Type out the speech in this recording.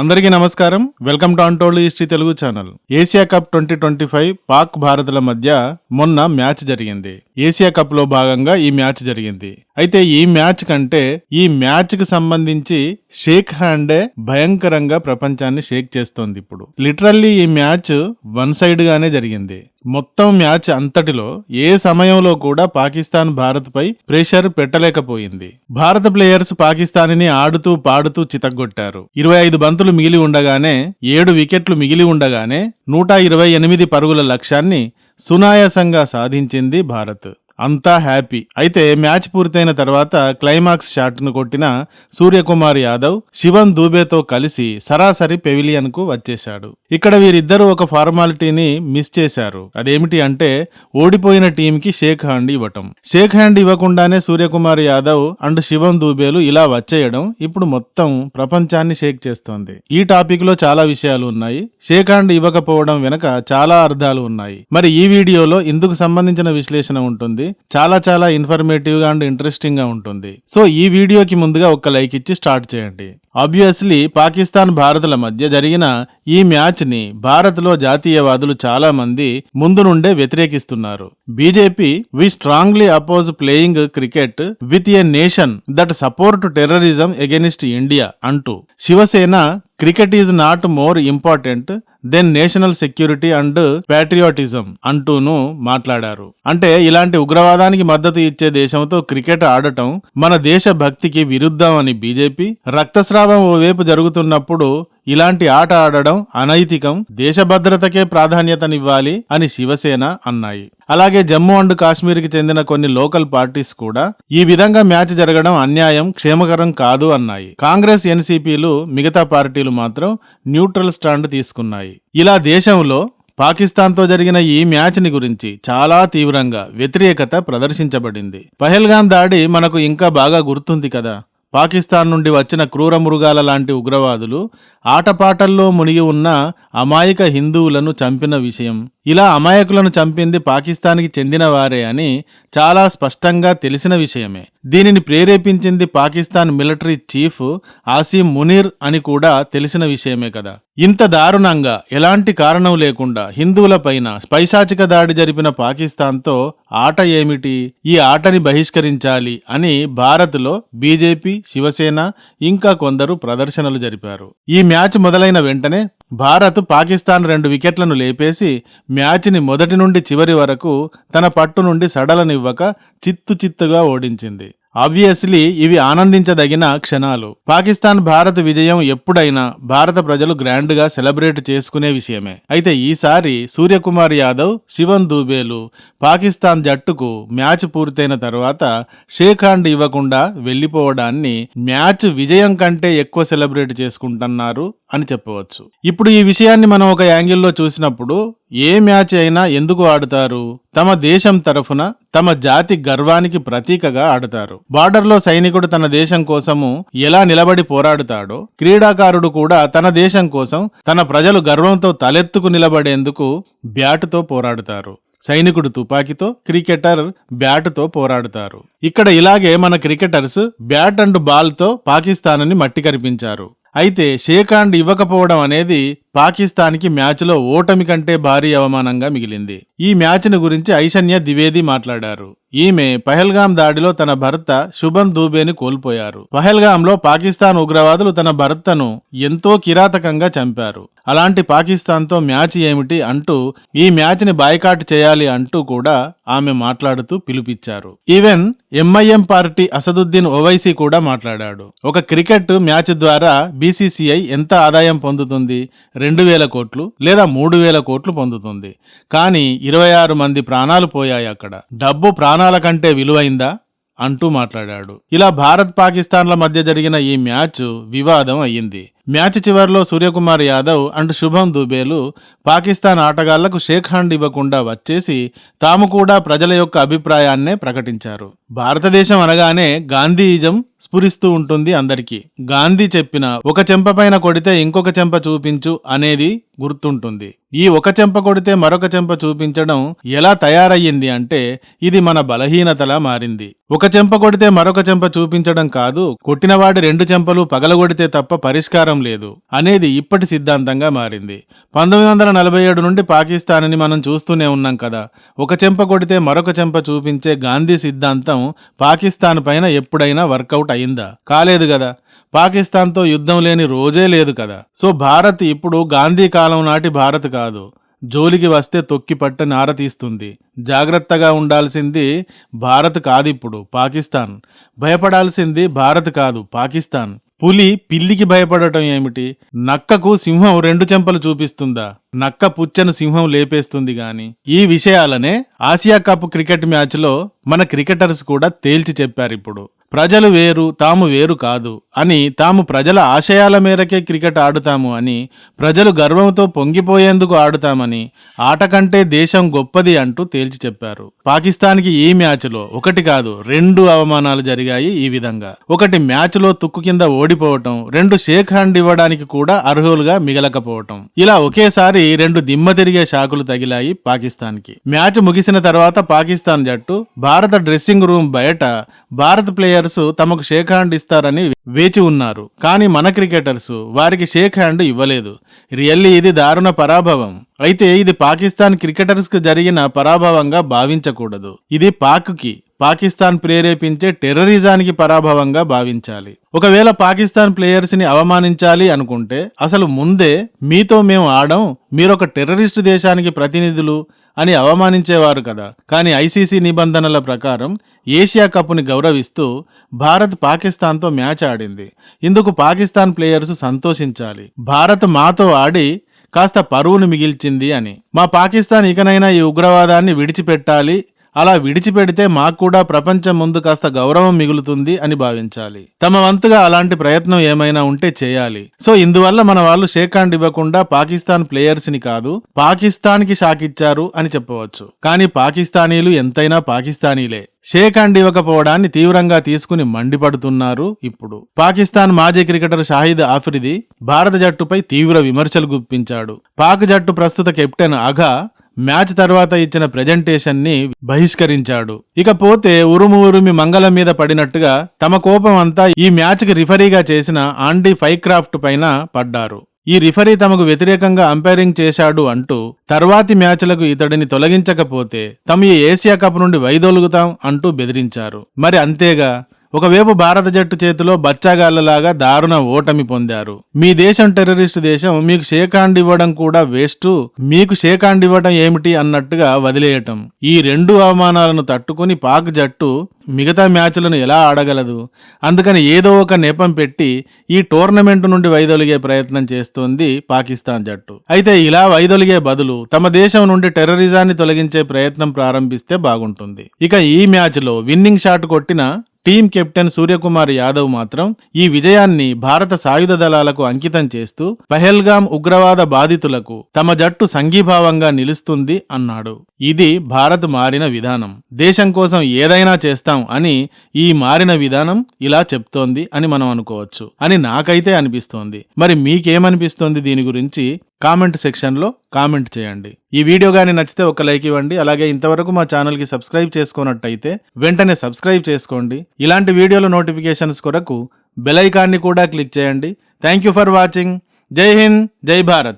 అందరికీ నమస్కారం. Welcome to అంటోళ్ళు history Telugu channel. Asia cup twenty twenty five Pak భారత్ల మధ్య మొన్న మ్యాచ్ జరిగింది. ఏషియా కప్లో భాగంగా ఈ మ్యాచ్ జరిగింది. అయితే ఈ మ్యాచ్ కంటే ఈ మ్యాచ్కి సంబంధించి షేక్ హ్యాండే భయంకరంగా ప్రపంచాన్ని షేక్ చేస్తోంది ఇప్పుడు. లిటరల్లీ ఈ మ్యాచ్ వన్ సైడ్ గానే జరిగింది. మొత్తం మ్యాచ్ అంతటిలో ఏ సమయంలో కూడా పాకిస్తాన్ భారత్పై ప్రెషర్ పెట్టలేకపోయింది. భారత ప్లేయర్స్ పాకిస్తాన్ని ఆడుతూ పాడుతూ చితగ్గొట్టారు ఇరవై ఐదు బంతులు మిగిలి ఉండగానే ఏడు వికెట్లు మిగిలి ఉండగానే నూట ఇరవై ఎనిమిది పరుగుల లక్ష్యాన్ని సునాయాసంగా సాధించింది భారత్. అంతా హ్యాపీ. అయితే మ్యాచ్ పూర్తయిన తర్వాత క్లైమాక్స్ షాట్ను కొట్టిన సూర్యకుమార్ యాదవ్ శివన్ దూబేతో కలిసి సరాసరి పెవిలియన్కు వచ్చేశాడు. ఇక్కడ వీరిద్దరూ ఒక ఫార్మాలిటీని మిస్ చేశారు. అదేమిటి అంటే ఓడిపోయిన టీంకి షేక్ హ్యాండ్ ఇవ్వటం. షేక్ హ్యాండ్ ఇవ్వకుండానే సూర్యకుమార్ యాదవ్ అండ్ శివన్ దూబేలు ఇలా వచ్చేయడం ఇప్పుడు మొత్తం ప్రపంచాన్ని షేక్ చేస్తోంది. ఈ టాపిక్లో చాలా విషయాలు ఉన్నాయి. షేక్ హ్యాండ్ ఇవ్వకపోవడం వెనక చాలా అర్థాలు ఉన్నాయి. మరి ఈ వీడియోలో ఇందుకు సంబంధించిన విశ్లేషణ ఉంటుంది. చాలా చాలా ఇన్ఫర్మేటివ్గా అండ్ ఇంట్రెస్టింగ్గా ఉంటుంది. సో ఈ వీడియోకి ముందుగా ఒక లైక్ ఇచ్చి స్టార్ట్ చేయండి. ఆబ్వియస్లీ పాకిస్తాన్ భారత్ల మధ్య జరిగిన ఈ మ్యాచ్ని భారత్లో జాతీయవాదులు చాలా మంది ముందు నుండే వ్యతిరేకిస్తున్నారు. BJP we strongly oppose playing cricket with a nation that support terrorism against India అంటూ. Shiv Sena cricket is not more important than national security and patriotism అంటూను మాట్లాడారు. అంటే ఇలాంటి ఉగ్రవాదానికి మద్దతు ఇచ్చే దేశంతో క్రికెట్ ఆడటం మన దేశ భక్తికి విరుద్ధం అని బీజేపీ రక్తస్రావం ఓవైపు జరుగుతున్నప్పుడు ఇలాంటి ఆట ఆడడం అనైతికం దేశ భద్రతకే ప్రాధాన్యతనివ్వాలి అని శివసేన అన్నాయి. అలాగే జమ్మూ అండ్ కాశ్మీర్కి చెందిన కొన్ని లోకల్ పార్టీస్ కూడా ఈ విధంగా మ్యాచ్ జరగడం అన్యాయం క్షేమకరం కాదు అన్నాయి. కాంగ్రెస్ ఎన్సీపీలు మిగతా పార్టీలు మాత్రం న్యూట్రల్ స్టాండ్ తీసుకున్నాయి. ఇలా దేశంలో పాకిస్తాన్తో జరిగిన ఈ మ్యాచ్ని గురించి చాలా తీవ్రంగా వ్యతిరేకత ప్రదర్శించబడింది. పహల్గాన్ దాడి మనకు ఇంకా బాగా గుర్తుంది కదా? పాకిస్తాన్ నుండి వచ్చిన క్రూర మృగాల లాంటి ఉగ్రవాదులు ఆటపాటల్లో మునిగి ఉన్న అమాయక హిందువులను చంపిన విషయం. ఇలా అమాయకులను చంపింది పాకిస్తాన్కి చెందిన వారే అని చాలా స్పష్టంగా తెలిసిన విషయమే. దీనిని ప్రేరేపించింది పాకిస్తాన్ మిలిటరీ చీఫ్ ఆసిం మునీర్ అని కూడా తెలిసిన విషయమే కదా. ఇంత దారుణంగా ఎలాంటి కారణం లేకుండా హిందువులపైన పైశాచిక దాడి జరిపిన పాకిస్తాన్తో ఆట ఏమిటి? ఈ ఆటని బహిష్కరించాలి అని భారత్లో బీజేపీ శివసేన ఇంకా కొందరు ప్రదర్శనలు జరిపారు. ఈ మ్యాచ్ మొదలైన వెంటనే భారత్ పాకిస్తాన్ రెండు వికెట్లను లేపేసి మ్యాచ్ని మొదటి నుండి చివరి వరకు తన పట్టు నుండి సడలనివ్వక చిత్తు చిత్తుగా ఓడించింది. ఆబ్వియస్లీ ఇవి ఆనందించదగిన క్షణాలు. పాకిస్తాన్ భారత్ విజయం ఎప్పుడైనా భారత ప్రజలు గ్రాండ్గా సెలబ్రేట్ చేసుకునే విషయమే. అయితే ఈసారి సూర్యకుమార్ యాదవ్ శివన్ దూబేలు పాకిస్తాన్ జట్టుకు మ్యాచ్ పూర్తయిన తర్వాత షేక్ హ్యాండ్ ఇవ్వకుండా వెళ్ళిపోవడాన్ని మ్యాచ్ విజయం కంటే ఎక్కువ సెలబ్రేట్ చేసుకుంటున్నారు అని చెప్పవచ్చు. ఇప్పుడు ఈ విషయాన్ని మనం ఒక యాంగిల్లో చూసినప్పుడు ఏ మ్యాచ్ అయినా ఎందుకు ఆడుతారు? తమ దేశం తరఫున తమ జాతి గర్వానికి ప్రతీకగా ఆడతారు. బార్డర్లో సైనికుడు తన దేశం కోసము ఎలా నిలబడి పోరాడుతాడో క్రీడాకారుడు కూడా తన దేశం కోసం తన ప్రజలు గర్వంతో తలెత్తుకు నిలబడేందుకు బ్యాటుతో పోరాడుతారు. సైనికుడు తుపాకీతో క్రికెటర్ బ్యాటుతో పోరాడుతారు. ఇక్కడ ఇలాగే మన క్రికెటర్స్ బ్యాట్ అండ్ బాల్తో పాకిస్తాన్ని మట్టి కరిపించారు. అయితే షేఖాండ్ ఇవ్వకపోవడం అనేది పాకిస్తాన్కి మ్యాచ్లో ఓటమి కంటే భారీ అవమానంగా మిగిలింది. ఈ మ్యాచ్ను గురించి ఐశన్య ద్వివేది మాట్లాడారు. ఈమె పహల్గాం దాడిలో తన భర్త శుభం దూబేని కోల్పోయారు. పహల్గాంలో పాకిస్తాన్ ఉగ్రవాదులు తన భర్తను ఎంతో కిరాతకంగా చంపారు. అలాంటి పాకిస్తాన్తో మ్యాచ్ ఏమిటి అంటూ ఈ మ్యాచ్ని బాయ్కాట్ చేయాలి అంటూ కూడా ఆమె మాట్లాడుతూ పిలుపిచ్చారు even MIM party Asaduddin Owaisi కూడా మాట్లాడాడు. ఒక క్రికెట్ మ్యాచ్ ద్వారా బీసీసీఐ ఎంత ఆదాయం పొందుతుంది? రెండు వేల కోట్లు లేదా మూడు వేల కోట్లు పొందుతుంది. కానీ ఇరవై ఆరు మంది ప్రాణాలు పోయాయి అక్కడ. డబ్బు ప్రాణాల కంటే విలువైందా? అంటూ మాట్లాడాడు. ఇలా భారత్ పాకిస్తాన్ల మధ్య జరిగిన ఈ మ్యాచ్ వివాదం అయ్యింది. మ్యాచ్ చివరిలో సూర్యకుమార్ యాదవ్ అండ్ శుభం దుబేలు పాకిస్తాన్ ఆటగాళ్ళకు షేక్ హ్యాండ్ ఇవ్వకుండా వచ్చేసి తాము కూడా ప్రజల యొక్క అభిప్రాయాన్నే ప్రకటించారు. భారతదేశం అనగానే గాంధీయిజం స్ఫురిస్తూ ఉంటుంది అందరికీ. గాంధీ చెప్పిన ఒక చెంప పైన కొడితే ఇంకొక చెంప చూపించు అనేది గుర్తుంటుంది. ఈ ఒక చెంప కొడితే మరొక చెంప చూపించడం ఎలా తయారయ్యింది అంటే ఇది మన బలహీనతలా మారింది. ఒక చెంప కొడితే మరొక చెంప చూపించడం కాదు కొట్టినవాడి రెండు చెంపలు పగలగొడితే తప్ప పరిష్కారం లేదు అనేది ఇప్పటి సిద్ధాంతంగా మారింది. పంతొమ్మిది వందల నలభై ఏడు నుండి పాకిస్తాన్ని మనం చూస్తూనే ఉన్నాం కదా. ఒక చెంప కొడితే మరొక చెంప చూపించే గాంధీ సిద్ధాంతం పాకిస్తాన్ పైన ఎప్పుడైనా వర్కౌట్ అయిందా? కాలేదు కదా. పాకిస్తాన్తో యుద్ధం లేని రోజే లేదు కదా. సో భారత్ ఇప్పుడు గాంధీ కాలం నాటి భారత్ కాదు. జోలికి వస్తే తొక్కి పట్ట నారతీస్తుంది జాగ్రత్తగా ఉండాల్సింది భారత్ కాదిప్పుడు పాకిస్తాన్. భయపడాల్సింది భారత్ కాదు పాకిస్తాన్. పులి పిల్లికి భయపడటం ఏమిటి? నక్కకు సింహం రెండు చెంపలు చూపిస్తుందా? నక్క పుచ్చను సింహం లేపేస్తుంది గాని. ఈ విషయాలనే ఆసియా కప్ క్రికెట్ మ్యాచ్లో మన క్రికెటర్స్ కూడా తేల్చి చెప్పారు ఇప్పుడు ప్రజలు వేరు తాము వేరు కాదు అని తాము ప్రజల ఆశయాల మేరకే క్రికెట్ ఆడుతాము అని ప్రజలు గర్వంతో పొంగిపోయేందుకు ఆడుతామని ఆట కంటే దేశం గొప్పది అంటూ తేల్చి చెప్పారు. పాకిస్తాన్కి ఈ మ్యాచ్లో ఒకటి కాదు రెండు అవమానాలు జరిగాయి ఈ విధంగా. ఒకటి మ్యాచ్లో తుక్కు కింద ఓడిపోవటం రెండు షేక్ హ్యాండ్ ఇవ్వడానికి కూడా అర్హులుగా మిగలకపోవటం. ఇలా ఒకేసారి రెండు దిమ్మ తిరిగే షాకులు తగిలాయి పాకిస్తాన్కి. మ్యాచ్ ముగిసిన తర్వాత పాకిస్తాన్ జట్టు భారత డ్రెస్సింగ్ రూమ్ బయట భారత్ ప్లేయర్స్ తమకు షేక్ హ్యాండ్ ఇస్తారని వేచి ఉన్నారు. కానీ మన క్రికెటర్స్ వారికి షేక్ హ్యాండ్ ఇవ్వలేదు. రియల్లీ ఇది దారుణ పరాభవం. అయితే ఇది పాకిస్తాన్ క్రికెటర్స్కు జరిగిన పరాభవంగా భావించకూడదు. ఇది పాక్కి పాకిస్తాన్ ప్రేరేపించే టెర్రరిజానికి పరాభవంగా భావించాలి. ఒకవేళ పాకిస్తాన్ ప్లేయర్స్ని అవమానించాలి అనుకుంటే అసలు ముందే మీతో మేము ఆడం మీరొక టెర్రరిస్ట్ దేశానికి ప్రతినిధులు అని అవమానించేవారు కదా. కానీ ఐసీసీ నిబంధనల ప్రకారం ఏషియా కప్ని గౌరవిస్తూ భారత్ పాకిస్తాన్తో మ్యాచ్ ఆడింది. ఇందుకు పాకిస్తాన్ ప్లేయర్స్ సంతోషించాలి. భారత్ మాతో ఆడి కాస్త పరువును మిగిల్చింది అని. మా పాకిస్తాన్ ఇకనైనా ఈ ఉగ్రవాదాన్ని విడిచిపెట్టాలి అలా విడిచిపెడితే మాకు కూడా ప్రపంచం ముందు కాస్త గౌరవం మిగులుతుంది అని భావించాలి. తమ వంతుగా అలాంటి ప్రయత్నం ఏమైనా ఉంటే చేయాలి. సో ఇందువల్ల మన వాళ్ళు షేక్ హ్యాండ్ ఇవ్వకుండా పాకిస్తాన్ ప్లేయర్స్ని కాదు పాకిస్తాన్కి షాక్ ఇచ్చారు అని చెప్పవచ్చు. కానీ పాకిస్తానీలు ఎంతైనా పాకిస్తానీలే. షేక్ హ్యాండ్ ఇవ్వకపోవడాన్ని తీవ్రంగా తీసుకుని మండిపడుతున్నారు ఇప్పుడు. పాకిస్తాన్ మాజీ క్రికెటర్ షాహిద్ ఆఫ్రిది భారత జట్టుపై తీవ్ర విమర్శలు గుప్పించాడు. పాక్ జట్టు ప్రస్తుత కెప్టెన్ అఘా మ్యాచ్ తర్వాత ఇచ్చిన ప్రజెంటేషన్ని బహిష్కరించాడు. ఇకపోతే ఉరుము ఉరుమి మంగళం మీద పడినట్టుగా తమ కోపం అంతా ఈ మ్యాచ్కి రిఫరీగా చేసిన ఆండీ ఫైక్రాఫ్ట్ పైన పడ్డారు. ఈ రిఫరీ తమకు వ్యతిరేకంగా అంపైరింగ్ చేశాడు అంటూ తర్వాతి మ్యాచ్లకు ఇతడిని తొలగించకపోతే తమ ఈ ఏసియా కప్ నుండి వైదొలుగుతాం అంటూ బెదిరించారు. మరి అంతేగా? ఒకవైపు భారత జట్టు చేతిలో బచ్చాగాళ్ళలాగా దారుణ ఓటమి పొందారు. మీ దేశం టెర్రరిస్ట్ దేశం మీకు షేకాండ్ ఇవ్వడం కూడా వేస్ట్. మీకు షేకాండ్ ఇవ్వడం ఏమిటి అన్నట్టుగా వదిలేయటం. ఈ రెండు అవమానాలను తట్టుకుని పాక్ జట్టు మిగతా మ్యాచ్లను ఎలా ఆడగలదు? అందుకని ఏదో ఒక నెపం పెట్టి ఈ టోర్నమెంట్ నుండి వైదొలిగే ప్రయత్నం చేస్తోంది పాకిస్తాన్ జట్టు. అయితే ఇలా వైదొలిగే బదులు తమ దేశం నుండి టెర్రరిజాన్ని తొలగించే ప్రయత్నం ప్రారంభిస్తే బాగుంటుంది. ఇక ఈ మ్యాచ్లో విన్నింగ్ షాట్ కొట్టిన టీం కెప్టెన్ సూర్యకుమార్ యాదవ్ మాత్రం ఈ విజయాన్ని భారత సాయుధ దళాలకు అంకితం చేస్తూ పహల్గాం ఉగ్రవాద బాధితులకు తమ జట్టు సంఘీభావంగా నిలుస్తుంది అన్నాడు. ఇది భారత్ మారిన విధానం. దేశం కోసం ఏదైనా చేస్తాం. అని ఈ మారిన విధానం ఇలా చెప్తోంది అని మనం అనుకోవచ్చు అని నాకైతే అనిపిస్తోంది. మరి మీకేమనిపిస్తోంది దీని గురించి కామెంట్ సెక్షన్లో కామెంట్ చేయండి. ఈ వీడియో కానీ నచ్చితే ఒక లైక్ ఇవ్వండి. అలాగే ఇంతవరకు మా ఛానల్కి సబ్స్క్రైబ్ చేసుకున్నట్టయితే వెంటనే సబ్స్క్రైబ్ చేసుకోండి. ఇలాంటి వీడియోల నోటిఫికేషన్స్ కొరకు బెల్ ఐకాన్ని కూడా క్లిక్ చేయండి. Thank you for watching. జై హింద్ జై భారత్.